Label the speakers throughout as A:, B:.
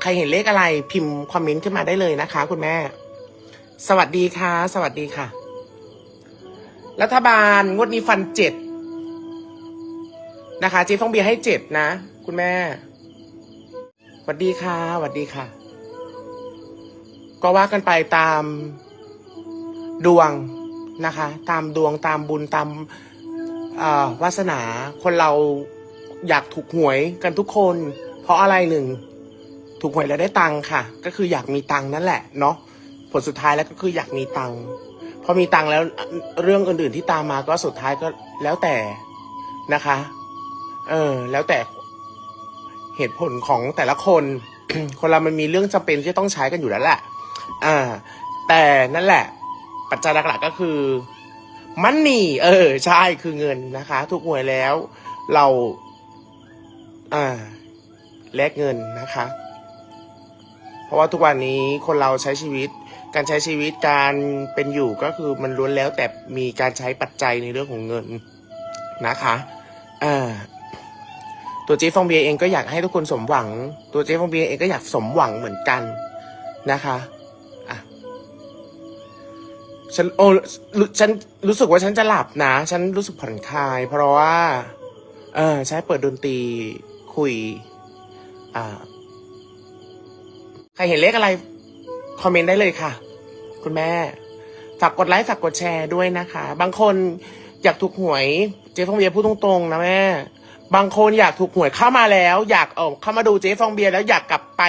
A: ใครเห็นเลขอะไรพิมพ์คอมเมนต์ขึ้นมาได้เลยนะคะ คุณแม่ สวัสดีค่ะ สวัสดีค่ะ รัฐบาลงวดนี้ฟันเจ็ดนะคะเจ๊ฟองเบียร์ให้เจ็ดนะ คุณแม่สวัสดีค่ะสวัสดีค่ะ ก็ว่ากันไปตามดวงนะคะ ตามดวงตามบุญตามวาสนาคนเราอยากถูกหวยกันทุกคน เพราะอะไรหนึ่ง ถูกหวยแล้วได้ตังค์ค่ะ ก็คืออยากมีตังค์นั่นแหละเนาะผลสุดท้ายแล้วก็คืออยากมีตังค์พอมีตังค์แล้วเรื่องอื่นๆที่ตามมาก็สุดท้ายก็แล้วแต่นะคะ เออ แล้วแต่เหตุผลของแต่ละคน คนเรามันมีเรื่องจำเป็นที่ต้องใช้กันอยู่แล้วแหละ อ่า แต่นั่นแหละ ปัจจัยหลักๆก็คือมันนี่ เออ ใช่คือเงินนะคะถูกหวยแล้ว เรา อ่า แลกเงินนะคะ เพราะว่าทุกวันนี้คนเราใช้ชีวิต การใช้ชีวิตการเป็นอยู่ก็คือมันล้วนแล้วแต่มีการใช้ปัจจัยในเรื่องของเงินนะคะอ่าตัวเจฟองเบียเองก็อยากให้ทุกคนสมหวัง ตัวเจฟองเบียเองก็อยากสมหวังเหมือนกันนะคะฉันโอ้ฉันรู้สึกว่าฉันจะหลับนะ ฉันรู้สึกผ่อนคลาย เพราะว่า เออใช้เปิดดนตรีคุย อ่า ใครเห็นเลขอะไร คอมเมนต์ได้เลยค่ะ คุณแม่ ฝากกดไลค์ฝากกดแชร์ด้วยนะคะ บางคนอยากถูกหวย เจ๊ฟองเบียร์พูดตรงๆนะแม่ บางคนอยากถูกหวยเข้ามาแล้ว อยากเออเข้ามาดูเจ๊ฟองเบียร์แล้วอยากกลับไป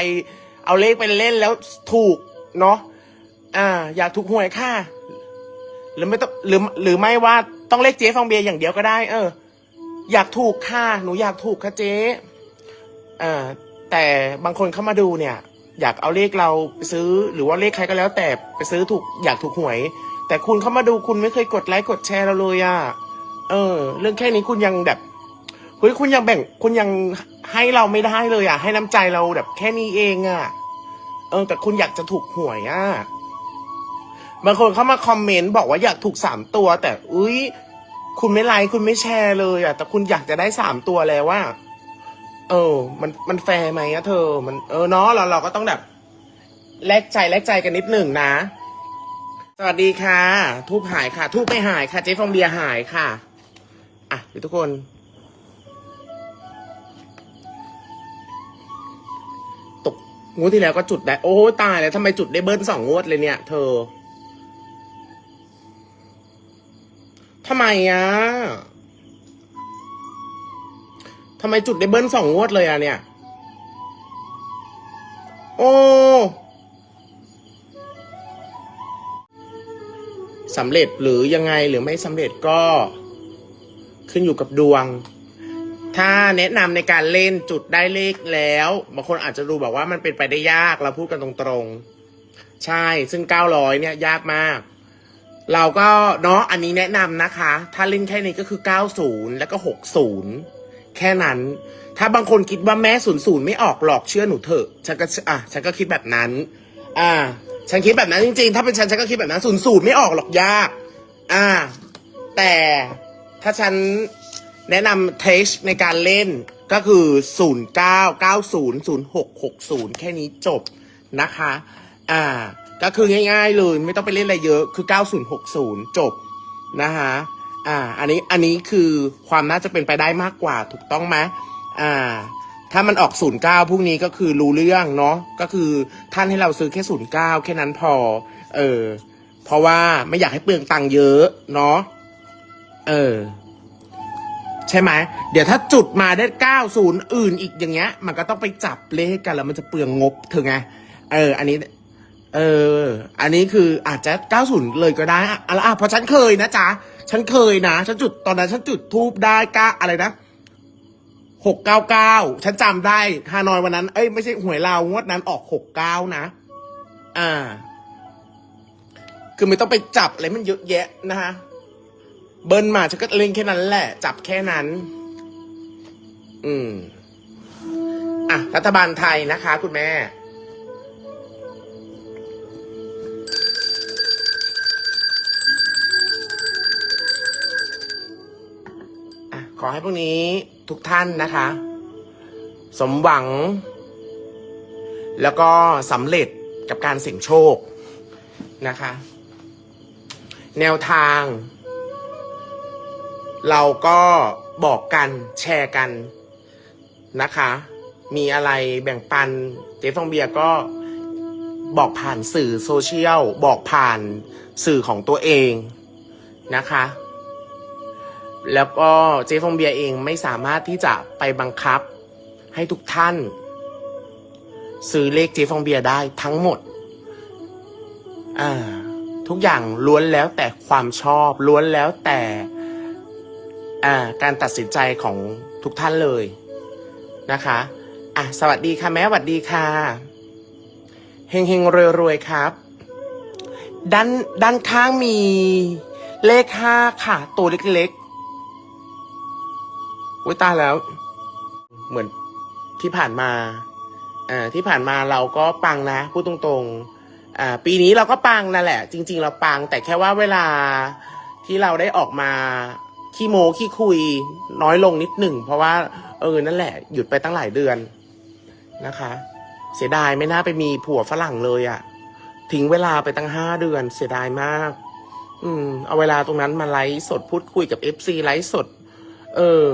A: เอาเลขไปเล่นแล้วถูกเนาะอ่า อยากถูกหวยค่ะ หรือไม่ต้องหรือหรือไม่ว่าต้องเลขเจ๊ฟองเบียร์อย่างเดียวก็ได้ เออ อยากถูกค่ะหนูอยากถูกค่ะเจ๊อ่าแต่บางคนเข้ามาดูเนี่ย อยากเอาเลขเราไปซื้อหรือว่าเลขใครก็แล้วแต่ไปซื้อถูกอยากถูกหวย แต่คุณเข้ามาดูคุณไม่เคยกดไลค์กดแชร์เราเลยอะ่ะเออ เรื่องแค่นี้คุณยังแบบเฮ้ยคุณยังแบ่ง คุณยังให้เราไม่ได้เลยอะ่ะ ให้น้ำใจเราแบบแค่นี้เองอะ่ะ เออ แต่คุณอยากจะถูกหวยอะ่ะบางคนเข้ามาคอมเมนต์บอกว่าอยากถูกสามตัว แต่อุ้ยคุณไม่ไลค์คุณไม่แชร์เลยอะ่ะ แต่คุณอยากจะได้สามตัวแล้วว่า เออ มันมันแฟร์ไหมอะเธอ มันเออเนาะเราเราก็ต้องแบบแลกใจแลกใจกันนิดหนึ่งนะ สวัสดีค่ะ ทูบหายค่ะ ทูบไม่หายค่ะเจ๊ฟองเบียหายค่ะ อะเดี๋ยวทุกคนตกงวดที่แล้วก็จุดได้ โอ้ตายแล้วทำไมจุดได้เบิ้ลสองงวดเลยเนี่ย เธอทำไมอะ ทำไมจุดได้เบิ้ลสองงวดเลยอะเนี่ย โอ้สำเร็จหรือยังไงหรือไม่สำเร็จก็ขึ้นอยู่กับดวง ถ้าแนะนำในการเล่นจุดได้เลขแล้วบางคนอาจจะดูแบบว่ามันเป็นไปได้ยากเราพูดกันตรงๆ ใช่ซึ่ง 900 เนี่ยยากมาก เราก็เนาะอันนี้แนะนำนะคะ ถ้าเล่นแค่นี้ก็คือ 90 แล้วก็ 60 แค่นั้น ถ้าบางคนคิดว่าแม่ศูนย์ศูนย์ไม่ออกหลอกเชื่อหนูเถอะ ฉันก็อะฉันก็คิดแบบนั้น อ่า ฉันคิดแบบนั้นจริงๆ ถ้าเป็นฉันฉันก็คิดแบบนั้นศูนย์ศูนย์ไม่ออกหรอกยาก อ่า แต่ถ้าฉันแนะนำเทสในการเล่นก็คือ 0 9 9 0 0 6 6 0 แค่นี้จบนะคะ อ่า ก็คือง่ายๆเลย ไม่ต้องไปเล่นอะไรเยอะ คือ 9060 จบนะคะ อ่า อันนี้ อันนี้คือความน่าจะเป็นไปได้มากกว่าถูกต้องไหมอ่า ถ้ามันออก09พรุ่งนี้ก็คือรู้เรื่องเนาะ ก็คือท่านให้เราซื้อแค่09แค่นั้นพอ เออ เพราะว่าไม่อยากให้เปลืองตังค์เยอะเนาะ เออ ใช่ไหม เดี๋ยวถ้าจุดมาได้90อื่นอีกอย่างเงี้ย มันก็ต้องไปจับเลขกันแล้วมันจะเปลืองงบเธอไง เออ อันนี้เออ อันนี้คืออาจจะ 90 เลยก็ได้อะอะอะเพราะฉันเคยนะจ๊ะ ฉันเคยนะ ฉันจุดตอนนั้น ฉันจุดทูบได้ก้าอะไรนะหกเก้าเก้าฉันจำได้ฮานอยวันนั้น เอ้ยไม่ใช่หวยลาวงวดนั้นออกหกเก้านะ อ่า คือไม่ต้องไปจับอะไรมันเยอะแยะนะฮะเบิ้ลมาฉันก็เล่นแค่นั้นแหละ จับแค่นั้น อืม อะ รัฐบาลไทยนะคะ คุณแม่ อะขอให้พวกนี้ทุกท่านนะคะ สมหวัง แล้วก็สำเร็จกับการเสี่ยงโชคนะคะ แนวทาง เราก็บอกกันแชร์กันนะคะ มีอะไรแบ่งปัน เจ๊ฟองเบียร์ก็บอกผ่านสื่อโซเชียล บอกผ่านสื่อของตัวเองนะคะ แล้วก็เจ๊ฟองเบียเองไม่สามารถที่จะไปบังคับให้ทุกท่าน ซื้อเลขเจ๊ฟองเบียได้ทั้งหมด อ่า ทุกอย่างล้วนแล้วแต่ความชอบล้วนแล้วแต่อ่าการตัดสินใจของทุกท่านเลยนะคะ อะ สวัสดีค่ะแม่สวัสดีค่ะเฮงเฮงรวยรวยๆครับ ด้านด้านข้างมีเลขห้าค่ะ ตัวเล็ก อุ้ยตายแล้ว เหมือนที่ผ่านมา อ่า ที่ผ่านมาเราก็ปังนะพูดตรงๆ อ่า ปีนี้เราก็ปังนั่นแหละ จริง ๆ เราปัง แต่แค่ว่าเวลาที่เราได้ออกมาขี้โมขี้คุยน้อยลงนิดหนึ่ง เพราะว่า เออ นั่นแหละ หยุดไปตั้งหลายเดือนนะคะ เสียดายไม่น่าไปมีผัวฝรั่งเลยอะ่ะ ทิ้งเวลาไปตั้งห้าเดือน เสียดายมาก อืม เอาเวลาตรงนั้นมาไลฟ์สดพูดคุยกับเอฟซีไลฟ์สด เออ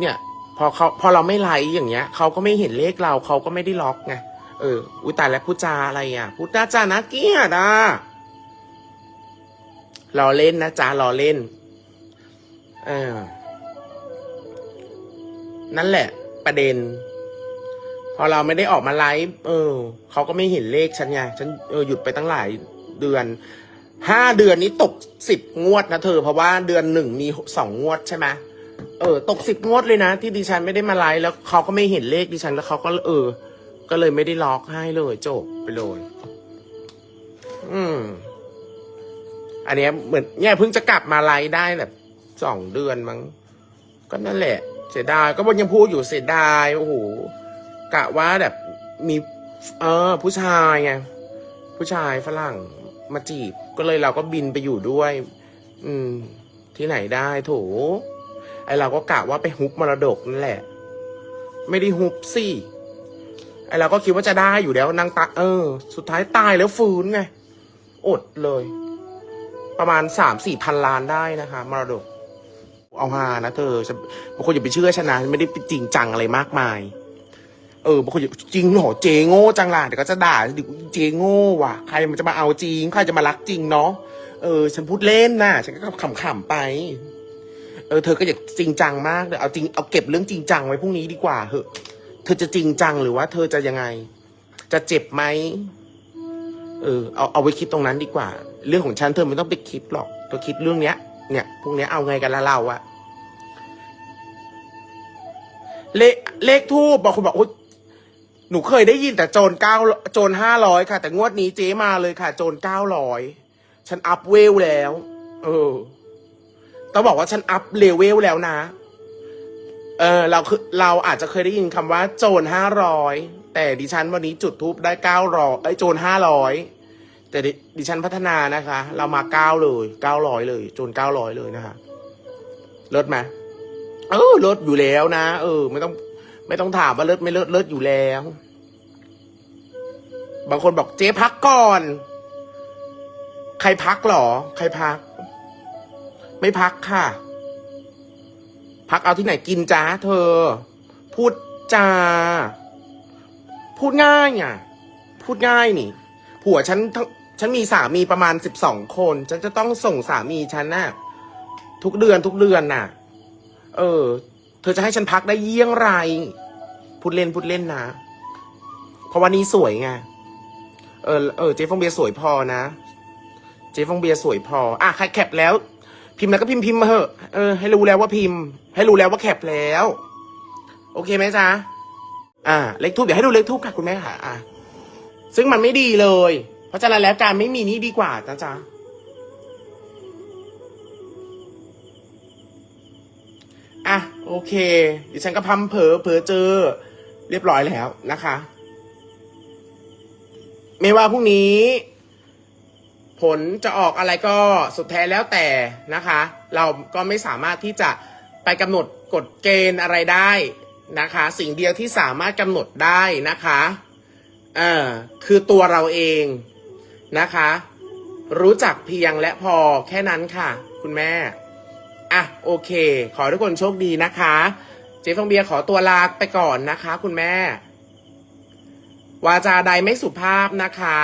A: เนี่ยพอเขาพอเราไม่ไลฟ์อย่างเงี้ยเขาก็ไม่เห็นเลขเราเขาก็ไม่ได้ล็อกไงเอออุยตายแล้วพูดจาอะไรอะพูดจาจานะเกียดอะรอเล่นนะจ๊ะรอเล่น เออ นั่นแหละ ประเด็น พอเราไม่ได้ออกมาไลฟ์เออเขาก็ไม่เห็นเลขฉันไงฉันเออหยุดไปตั้งหลายเดือนห้าเดือนนี้ตกสิบงวดนะเธอ เพราะว่าเดือนหนึ่งมีสองงวดใช่ไหม ออ ตกสิบงวดเลยนะ ที่ดิฉันไม่ได้มาไลฟ์แล้วเขาก็ไม่เห็นเลขดิฉันแล้วเขาก็เออ ก็เลยไม่ได้ล็อกให้เลย จบไปเลย อืม อันเนี้ยเหมือนเนี่ยเพิ่งจะกลับมาไลฟ์ได้แบบสองเดือนมั้งก็นั่นแหละ เสียดายก็บนยังพูดอยู่เสียดายโอ้โหกะว่าแบบมี เออ ผู้ชายไงผู้ชายฝรั่งมาจีบ ก็เลยเราก็บินไปอยู่ด้วย อืม ที่ไหนได้โถ ไอเราก็กะว่าไปฮุบมรดกนั่นแหละ ไม่ได้ฮุบสิไอเราก็คิดว่าจะได้อยู่แล้วนางตาเออ สุดท้ายตายแล้วฟื้นไง อดเลย ประมาณสามสี่พันล้านได้นะคะ มรดก เอาฮานะเธอบางคนอย่าไปเชื่อฉันนะไม่ได้เป็นจริงจังอะไรมากมาย เออบางคนจริงเหรอเจโง่จังล่ะเดี๋ยวก็จะด่าเดิเจโง่ว่ะใครมันจะมาเอาจริงใครจะมารักจริงเนาะเออ ฉันพูดเล่นน่ะ ฉันก็ขำๆไป เออเธอก็อย่าจริงจังมากเลยเอาจริงเอาเก็บเรื่องจริงจังไว้พรุ่งนี้ดีกว่าเหอะเธอจะจริงจังหรือว่า เธอจะยังไง จะเจ็บไหมเออเอาเอาไว้คิดตรงนั้นดีกว่า เรื่องของฉันเธอไม่ต้องไปคิดหรอกเธอคิดเรื่องเนี้ย เนี่ยพวกเนี้ยเอาไงกันละเราอะเลขเลขทูบบางคนบอกโอ๊ยหนูเคยได้ยินแต่โจรเก้าโจรห้าร้อยค่ะ แต่งวดนี้เจ๊มาเลยค่ะ โจรเก้าร้อยฉันอัพเวลแล้ว เออ ต้องบอกว่าฉันอัพเลเวลแล้วนะ เออเราคือเราอาจจะเคยได้ยินคำว่าโจรห้าร้อยแต่ดิฉันวันนี้จุดทูบได้เก้าร้อยไอ้โจรห้าร้อยแต่ดิดิฉันพัฒนานะคะ เรามาเก้าเลยเก้าร้อยเลย โจรเก้าร้อยเลยนะคะเลิศไหมเออเลิศอยู่แล้วนะเออ ไม่ต้อง ไม่ต้องถามว่าเลิศไม่เลิศเลิศอยู่แล้ว บางคนบอกเจ๊พักก่อน ใครพักหรอ ใครพัก ไม่พักค่ะ พักเอาที่ไหนกินจ้าเธอ พูดจาพูดง่ายอะ พูดง่ายนี่ ผัวฉันทั้งฉันมีสามีประมาณสิบสองคน ฉันจะต้องส่งสามีฉันน่ะ ทุกเดือนทุกเดือนน่ะ เออ เธอจะให้ฉันพักได้เยี่ยงไร พูดเล่นพูดเล่นนะ เพราะวันนี้สวยไง เออ เออ เจ๊ฟองเบียสวยพอนะ เจ๊ฟองเบียสวยพอ อะ ใครแคปแล้ว พิมพ์แล้วก็พิมพ์พิมพ์มาเหอะเออให้รู้แล้วว่าพิมพ์ ให้รู้แล้วว่าแคปแล้ว โอเคไหมจ๊ะอ่า เลขทูบเดี๋ยวให้ดูเลขทูบค่ะคุณแม่ค่ะอะซึ่งมันไม่ดีเลย เพราะฉะนั้นแล้วการไม่มีนี่ดีกว่านะจ๊ะอะโอเค ดิฉันก็พัมเพอเพอเจอ เรียบร้อยแล้วนะคะ ไม่ว่าพรุ่งนี้ ผลจะออกอะไรก็สุดแท้แล้วแต่นะคะ เราก็ไม่สามารถที่จะไปกำหนดกฎเกณฑ์อะไรได้นะคะ สิ่งเดียวที่สามารถกำหนดได้นะคะอ่าคือตัวเราเองนะคะ รู้จักเพียงและพอแค่นั้นค่ะ คุณแม่อะโอเค ขอทุกคนโชคดีนะคะ เจ๊ฟองเบียร์ขอตัวลาไปก่อนนะคะ คุณแม่ วาจาใดไม่สุภาพนะคะ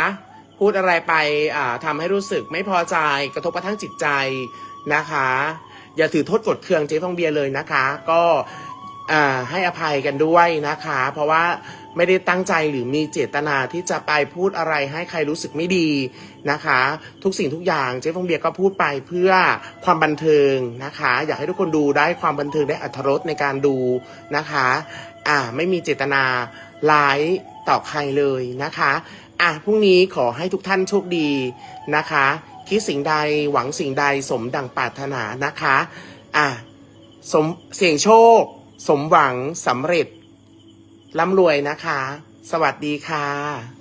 A: พูดอะไรไปอ่าทำให้รู้สึกไม่พอใจกระทบกระทั่งจิตใจนะคะ อย่าถือโทษกดเคืองเจ๊ฟองเบียร์เลยนะคะ ก็อ่าให้อภัยกันด้วยนะคะ เพราะว่าไม่ได้ตั้งใจหรือมีเจตนาที่จะไปพูดอะไรให้ใครรู้สึกไม่ดีนะคะ ทุกสิ่งทุกอย่างเจ๊ฟงเบียก็พูดไปเพื่อความบันเทิงนะคะ อยากให้ทุกคนดูได้ความบันเทิงได้อัธรสในการดูนะคะ อ่าไม่มีเจตนาร้ายต่อใครเลยนะคะ อะพรุ่งนี้ขอให้ทุกท่านโชคดีนะคะ คิดสิ่งใดหวังสิ่งใดสมดังปรารถนานะคะอะสมเสี่ยงโชค สมหวังสำเร็จร่ำรวยนะคะ สวัสดีค่ะ